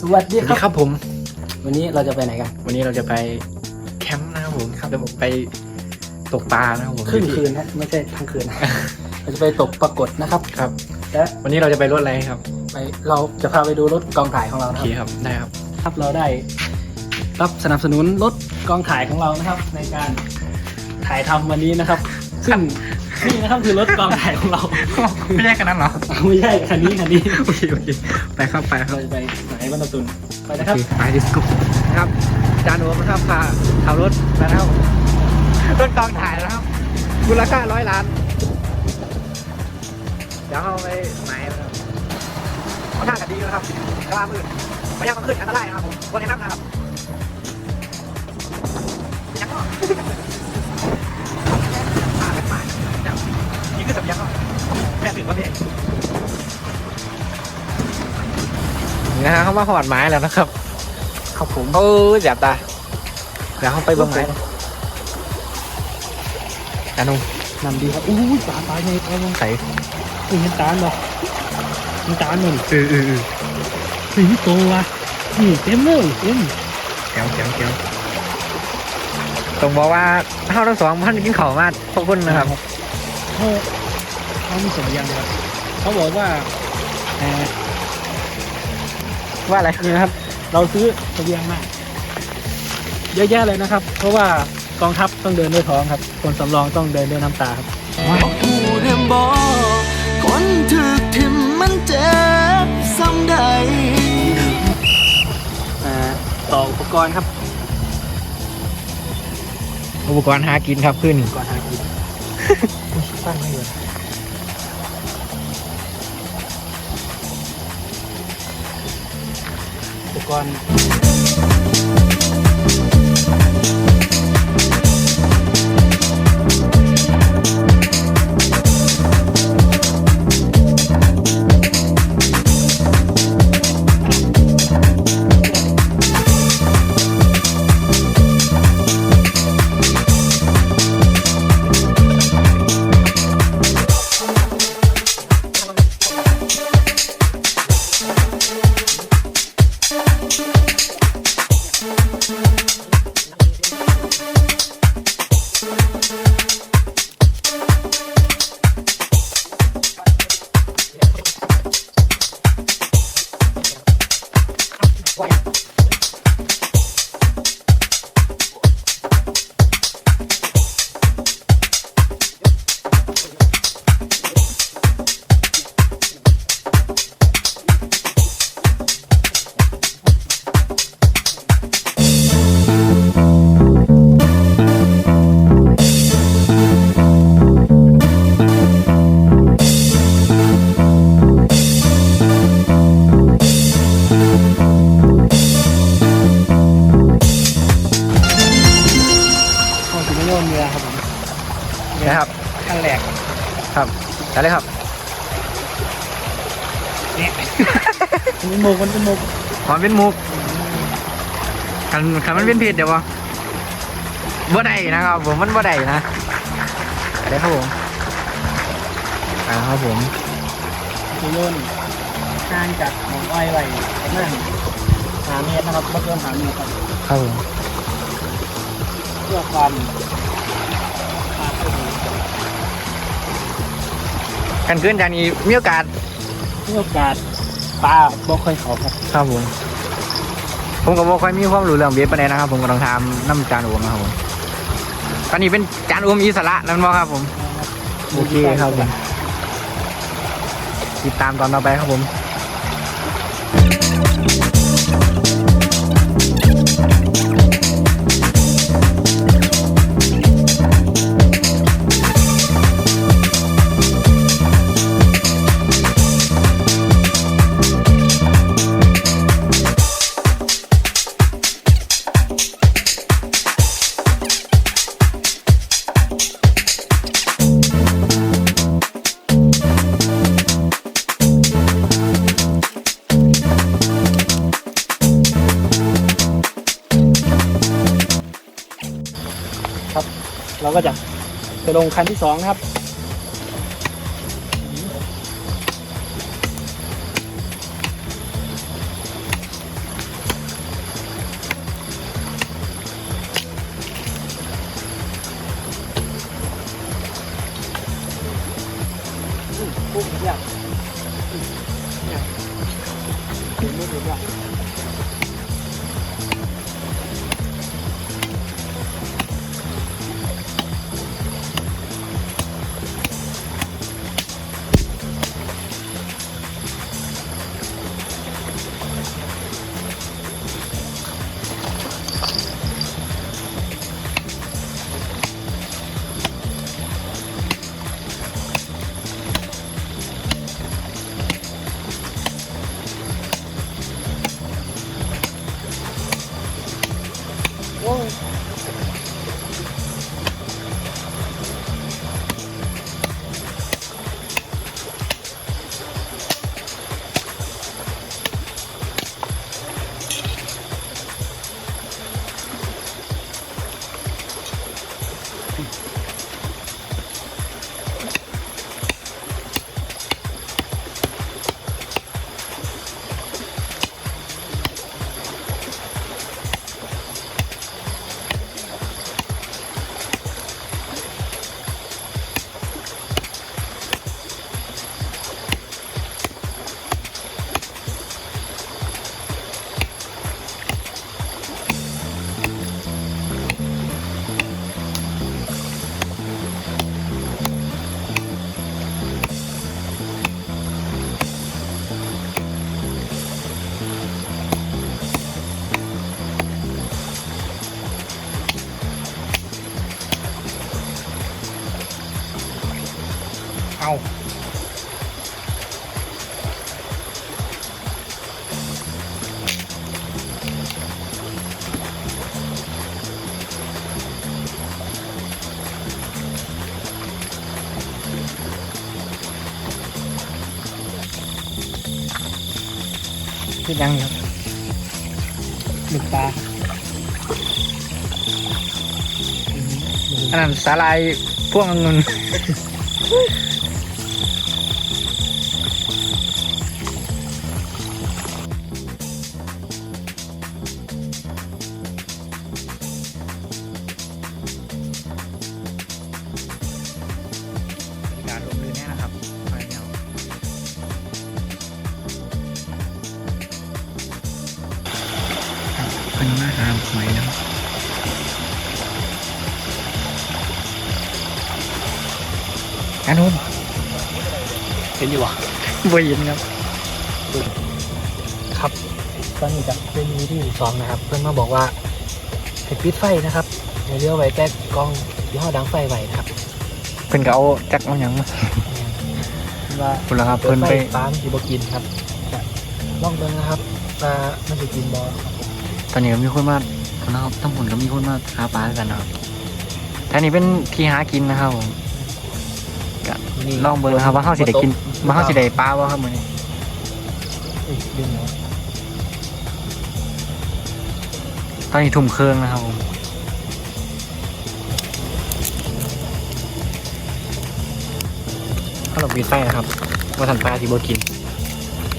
สวัสดีสวัสคดีรับครับผม วันนี้เราจะไปไหนกัน วันนี้เราจะไปแคมป์นะครับผมครับจะไปตกปลานะครับผมครึ่งคืนฮะไม่ใช่ทั้งคืนนะ เราจะไปตกปรากฏนะครับ ครับ และวันนี้เราจะไปรถอะไรครับไปเราจะพาไปดูรถกองถ่ายของเราโอนะคเครับครับได้ครับ ครับเราได้รับสนับสนุนรถกองถ่ายของเรานะครับ ในการถ่ายทำวันนี้นะครับ ซึ่ง นี่นะครับคือรถกองถ่ายของเราไม่ใช่กันนั้นเหรอไม่ใช่คันนี้คันนี้โอเคโอเคไปครับไปครับเราจะไปไหนบ้านตะตุนไปนะครับโอเคไปดิสกุนะครับจานโอมนะครับพาขับรถมาแล้วรถกองถ่ายนะครับมูลค่าร้อยล้านเดี๋ยวเอาไปไหนนะครับเอาท่ากันดีนะครับกระลามืดพยายามมาขึ้นอันตรายนะครับผมวันนี้นั่งนะครับยังก็ ยิงขึ้นสับยังก็แม่ถึงประเภทนี่นะฮะเขามาหอดไม้แล้วนะครับครับผมโอ้ยจับตาเดี๋ยวเขาไปเบิ้งไม้จานุนำดีครับอู้ยตาตายเลยตาลยใส่นี่เห็นตาเหรอเห็นตาลมันเออเออเออนี่โตว่ะนี่เต็มเลยเต็มแก้วแก้วแก้วต้องบอกว่าเท่าทั้งสองพันกินข้าวมากขอบคุณนะครับ เขาเขามีสมยังครับเขาบอกว่าเอ่อว่าอะไรนี่นะครับ เราซื้อเสบียงมาเยอะแยะเลยนะครับ เพราะว่ากองทัพต้องเดินด้วยท้องครับคนสำรองต้องเดินด้วยน้ำตาครับบอกหูเรื่องบอกคนถึกทิมมันเจ็บซ้ำใดอ่าต่ออุปกรณ์ครับ อุปกรณ์หากินครับขึ้นอุปกรณ์หากินตั้งไม่เลยอุป กรณ์ มกขอเป็นมุกคันคันมันเป็นผิดเดี๋ยวบ่บ่ได้นะครับผมมันบ่ได้นะได้ครับผมอ่าครับผมคือโยนห่างจากหมองอ้อยไว้ประมาณหาเมตรนะครับไม่เกินหาเมตรครับครับผมเพื่อความปลาดตัวดีกันขึ้นจากนี้มีโอกาสเพื่อโอกาส ปลาบ่ค่อยเขาครับครับผมผมก็บ่ค่อยมีความรู้เรื่องเบสปานใดนะครับ ผมก็ต้องทำน้ำจานอวมนะครับผมตอนนี้เป็นจานอวมอิสระนั่นบ่ครับผม โอเคครับผมติดตามตอนต่อไปครับผม เราก็จะไปลงคันที่สองนะครับ คิดยังครับหนึ่งปลาอันนั้นสาลายพวกเงิน เป็นมาหาหอยนะครับอันนู้นเห็นอยู่วะบ่เห็นครับ ครับตอนนี้จะเป็นวิธีที่สองนะครับ เพื่อนมาบอกว่าให้ปิดไฟนะครับในเรือไว้แต่กล้องยี่ห้อดังไฟไว้นะครับเพิ่นก็เอาจักมันหยังมาว่าพุ่นละครับเปิเพิ่ดนไฟไปปลามันสิบกินครับจะลองเบิ่งนะครับว่ามันจะกินบอครับผม ตอนนี้ก็มีคนมาพุ่นนะครับทั้งพุ่นก็มีคนมาหาปลากันนะครับท่านี้เป็นที่หากินนะครับผมก็ลองเบิ่งนะครับว่าเฮาสิได้กินว่าเฮาสิได้ปลาบ่ครับมื้อนี้เอ้ยดึงเนาะตอนนี้ทุ่มเครื่องนะครับผมถ้าเราปิดไฟนะครับว่าทันปลาสิบ่กิน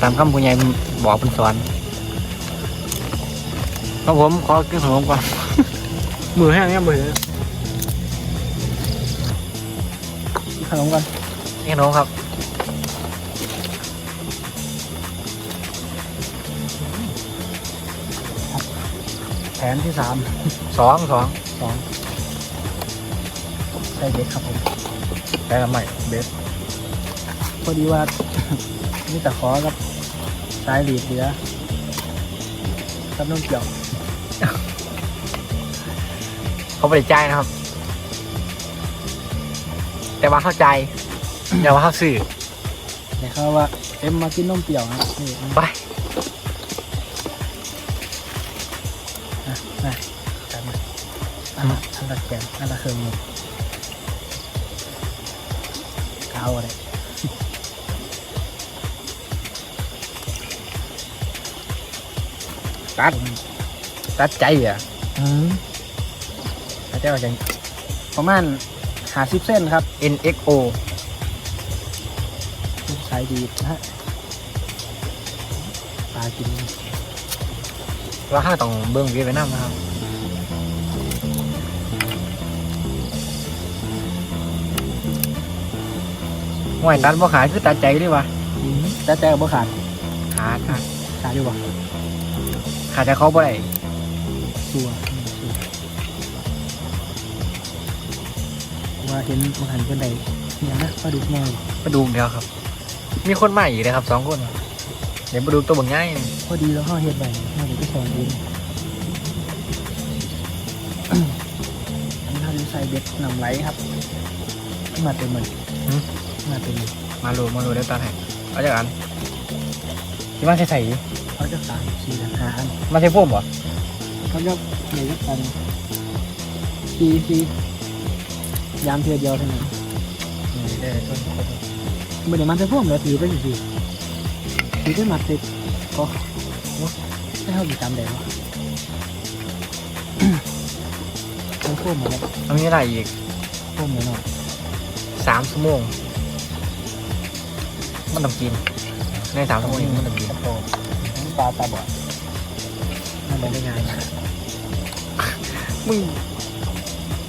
ตามคำผู้ใหญ่บอกเป็นสอน ครับผมขอกินขนมก่อน มือแห้งเนี่ยมือขนมกันนี่ขนมครับแผนที่สามสองสองสองใส่เด็กครับผมแต่ละใหม่เบสพอดีว่า นี่แต่ขอกับสายหลีดเหลือกับน้องเกี่ยว เขาไปจ่ายนะครับ แต่ว่าเข้าใจแต่ว่าเข้าสื่อแต่เขาว่าเอ็มมากินนมเปรี้ยวนะนี่นะไปนะนะจัดมาอันละอันละแกนอันละเครื่องมือเกาอะไรตัดตัดใจอะ อืม ตัดใจว่าจะประมาณหาสิบเส้นครับ NXO สายดีดนะฮะปลากินว่าข้าต้องเบิ้งเวียดนามนะครับห่วยตัดบ่ขายคือตัดใจดีวะอืมแต่แต่กับบ่ขาดขาดขาดขาดอยู่บ่ขาดแต่เขาบ่ได้ชัว ว่าเห็นมันหันกันใดเนี่ยนะปลาดุกแง่ปลาดุกเดียวครับ มีคนมาอีกเลยครับสองคนเดี๋ยวปลาดุกตัวบางง่ายพอดีแล้วเขาเฮ็ดไปน่าจะไปสอนเองอันนี้เราจะใส่เบ็ดนำไหลครับมาเต็มมันมาเต็มมันมาลูมาลูได้ตาไหนเอาจากอันที่มาใส่ใส่เขาจะสามสี่หาอันมาใส่พวกบ่เขาจะใหญ่ยักกันสี่สี่ ยามเทียเดียวเท่านั้นนี่ได้ต้นไม่ได้มันจะพ่วงเลยถือไปสิถือได้มาติดก็ได้เท่ากี่จำได้วะต้องพ่วงมาแล้วมันมีอะไรอีกพ่วงมาหน่อยสามชั่วโมงมันต้องกินในสามชั่วโมงนี้มันต้องกินโตน้ำตาตาบอดมันไม่ได้ง่ายนะมึง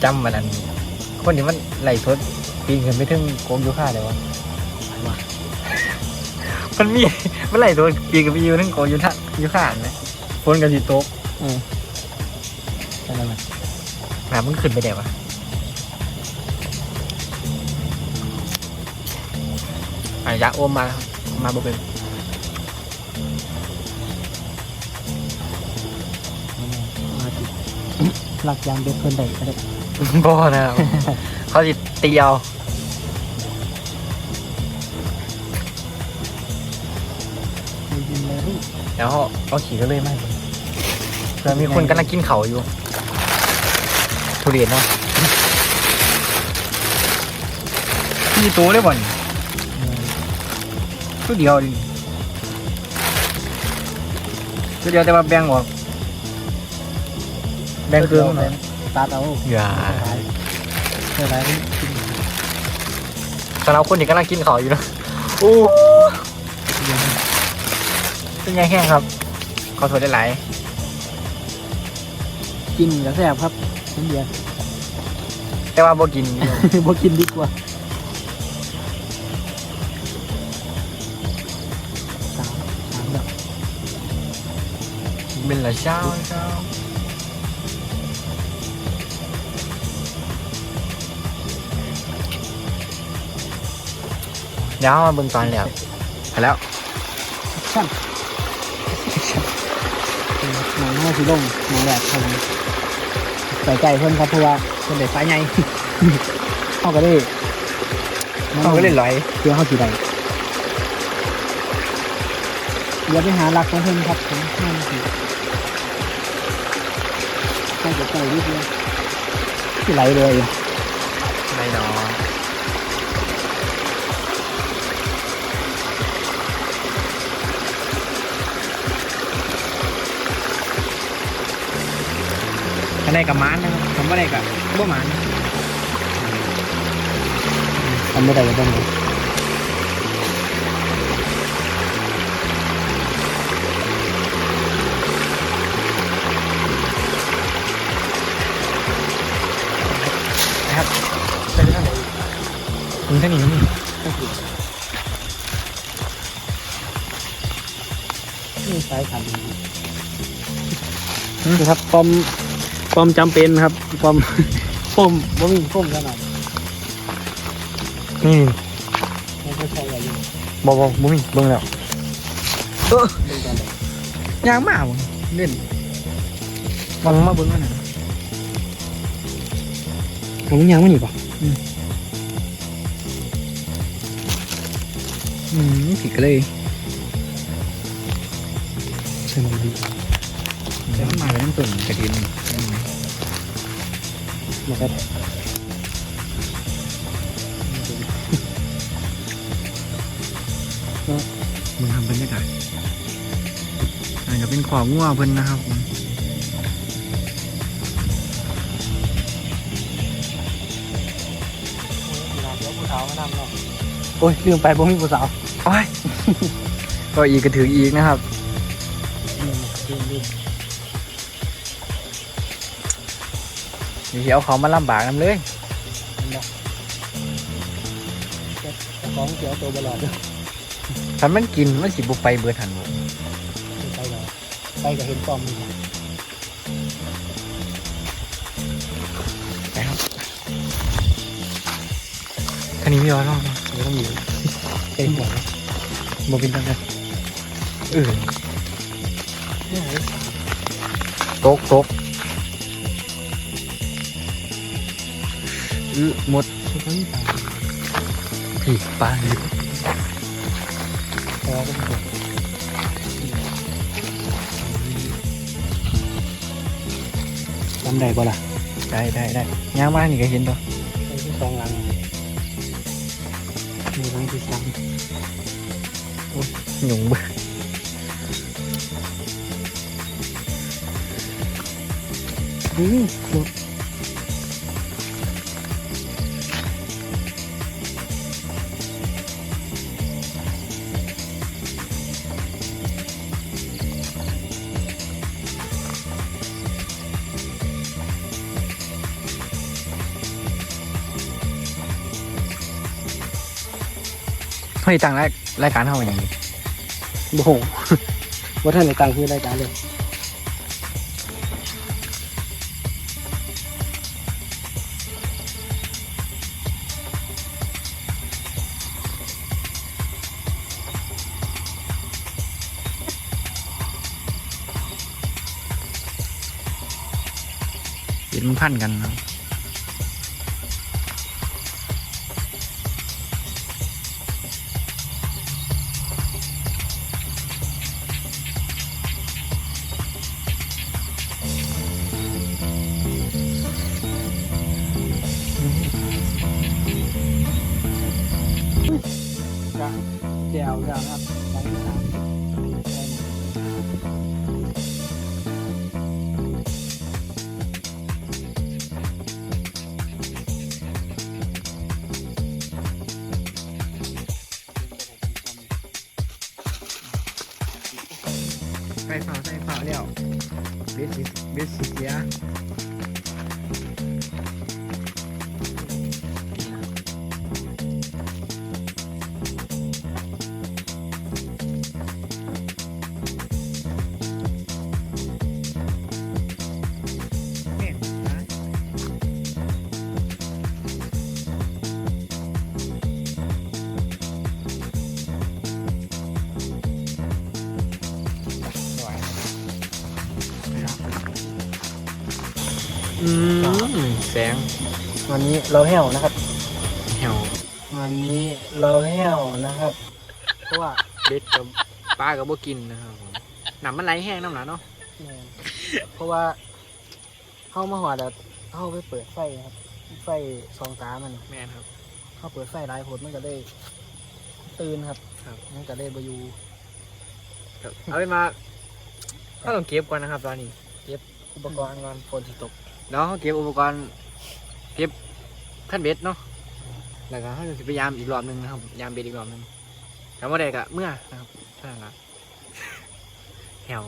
จำมันอันนี้ คนนี้มันไหลทดปีนขึ้นไปถึงโกงยูค่าเลยวะว่ามันมีมันไหลตัวปีกับปีอยู่ทั้งโกอยู่ท่าอยู่ข้างนะฝนกับสีโต๊ะเออใช่ไหมล่ะหามึงขึ้นไปได้ปะอะอยากโอมมาแล้วมาบ่เป็นมาจิหลักยามเบ็ดเพิ่นได้ก็ได้ บ่นะครับ เขาสิตีเอาไม่ยินเลยลูกแล้วเขาเอาขี่ก็เลยไม่เพื่อมีคนกำลังกินเขาวอยู่ ทุเรียนเนาะพี่โตเลยบ่นเออตัวเดียวดิตัวเดียวแต่ว่าแบ่งออกแบ่งเครื่องหน่อย ตาเตาอย่าเท่าไรนี่สำหรับคนที่กำลังกินเขาวอยู่นะโอ้เป็นไงแห้งครับ ขอโทษได้หลายกินก็แซ่บครับน้ำเดียวแต่ว่าบ่กินบ่กินดีกว่าสามสามแบบเป็นละเช้าเช้า เดี๋ยวมาเบิ่งตอนแล้วไปแล้วชั่นหนังห้าสีลงหนังแรกครับผมใส่ใจเพิ่นครับเพราะว่าเพิ่นได้สายใหญ่เข้าก็ได้เขาก็เล่นร้อยเพื่อเข้าสีใดเดี๋ยวไปหาหลักของเพิ่นครับผมนั่นสิใกล้จะใกล้นิดเดียวที่ไหลเลย ไหนกับมันนะครับผมว่าไหนกับบ่มันทำไม่ได้ก็ต้องนะครับไปเท่าไหร่ถึงเท่านี้นี่นี่สายขันนี่ครับปอม ปอมจำเป็นครับปอมปอมบ่มีปอมขนาดนี่ไม่ใช่ใช่อะไรอยู่บ่บ่บ่มีเบิ่งแล้วเออเรื่องการใดยางมากบ่เล่นมองมาเบิ่งกันน่ะผมยังไม่หนีป่ะอืมผิดก็เลยใช่ไหมดีแต่มันมาแล้วน้ำตุ่นกระดิน มาครับมึงทำบรรยากาศอันก็เป็นของงัวเพิ่นนะครับผมโอ้ยลืมไปผมมีผู้สาวโอ้ยก็อีกก็ถืออีกนะครับลืมลืม สิเอาเขามาลำบากนำเลยของเสียวตัวบลอดด้วยถ้ามันกินมันสิบุไปเบิดหันหมดสไปกับเห็นปอมไปครับคันนี้มีร้อยรอบไม่ต้องอยู่เป็นหัวโมบินตั้งแต่เออตกตก อือหมดทุกคนตายผีปลาอยู่พอก็หมดลำใดบ่ล่ะ ได้ได้ได้ย่างมากนี่ก็เห็นตัวสองหลังมีหลังที่สามหยุ่งเบื่ออืมหมด เฮ้ยต่างรายรายการเท่ากันอย่างนี้โอ้โหว่าท่านในตังค์คือรายการเลยยินมันพันกันนะก็ แจว แสงวันนี้เราแห้วนะครับเหี่ยววันนี้เราแห้วนะครับ เพราะว่าเบ็ดกับปลากับบ่กินนะครับผมน้ำมันไหลแห้งน้ำหนาเนาะแม่นเพราะว่าเข้ามาหัวแต่เข้าไปเปิดไฟครับ ไฟสองตามัน แม่นครับ เข้าเปิดไฟหลายผลมันก็ได้ตื่นครับครับ มันก็ได้บอยูครับเอาไปมาก็ต้องเก็บก่อนนะครับตอนนี้ อุปกรณ์ก่อนฝนที่ตกเนาะเขาเก็บอุปกรณ์ เก็บขั้นเบ็ดเนาะแล้วก็เขาจะพยายามอีกรอบหนึงนะครับยามเบ็ดอีกรอบหนึงคำว่าเด็กอะเมื่อนะครับเท่านั้นละแหว